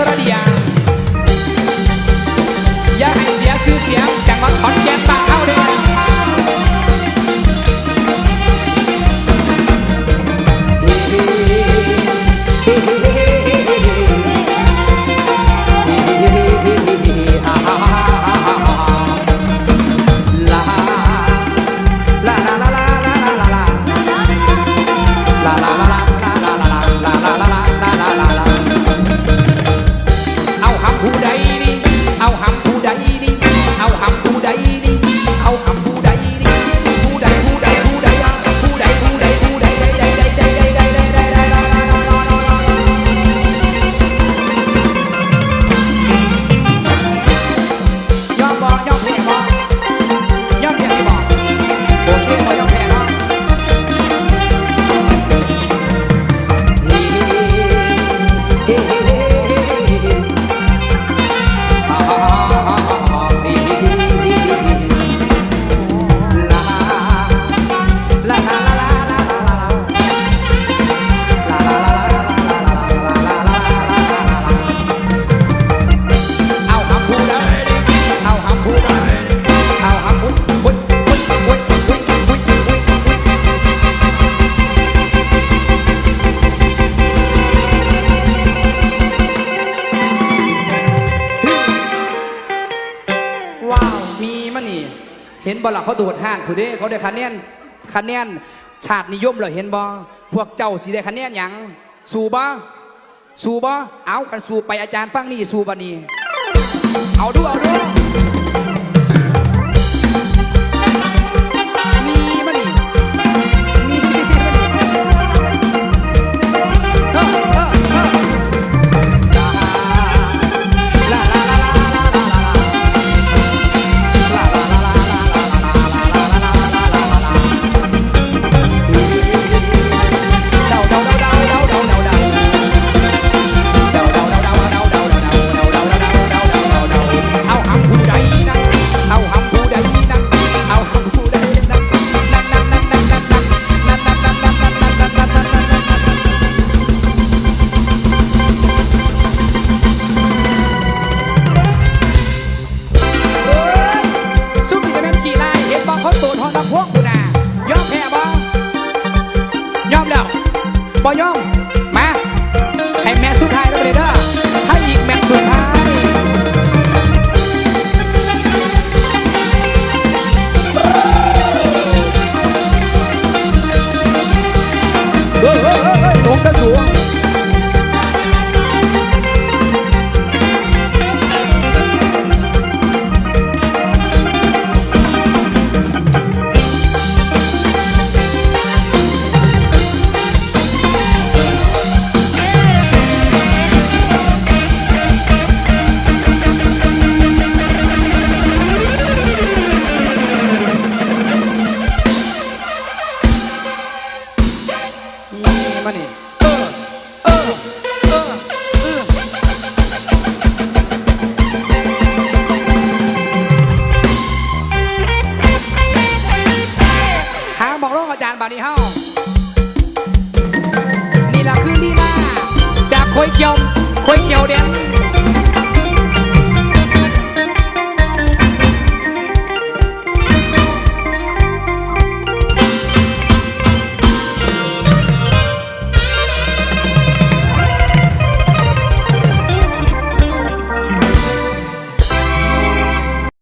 Victoria เห็นบอลล่ะเขาโดดห้างผู้ด้เขาได้คะแนนคะแนนชาตินิยมเหรอเห็นบอพวกเจ้าสีได้คะแนนอย่างสูบอสูบอเอากันสูไปอาจารย์ฟังนี่สูบานีเอาดูเอาดู ยอมมาให้แม่สุดท้ายแล้วเด้อให้อีกแม่สุดท้ายเฮ้ยเฮ้ยเฮ้ยลงกระสวง นี่มานี่เออเออเออเออหาบอกร้องอาจารย์บานี้เฮานี่ล่ะคือลีลาจากคอยเขียวคอยเขียวเด่น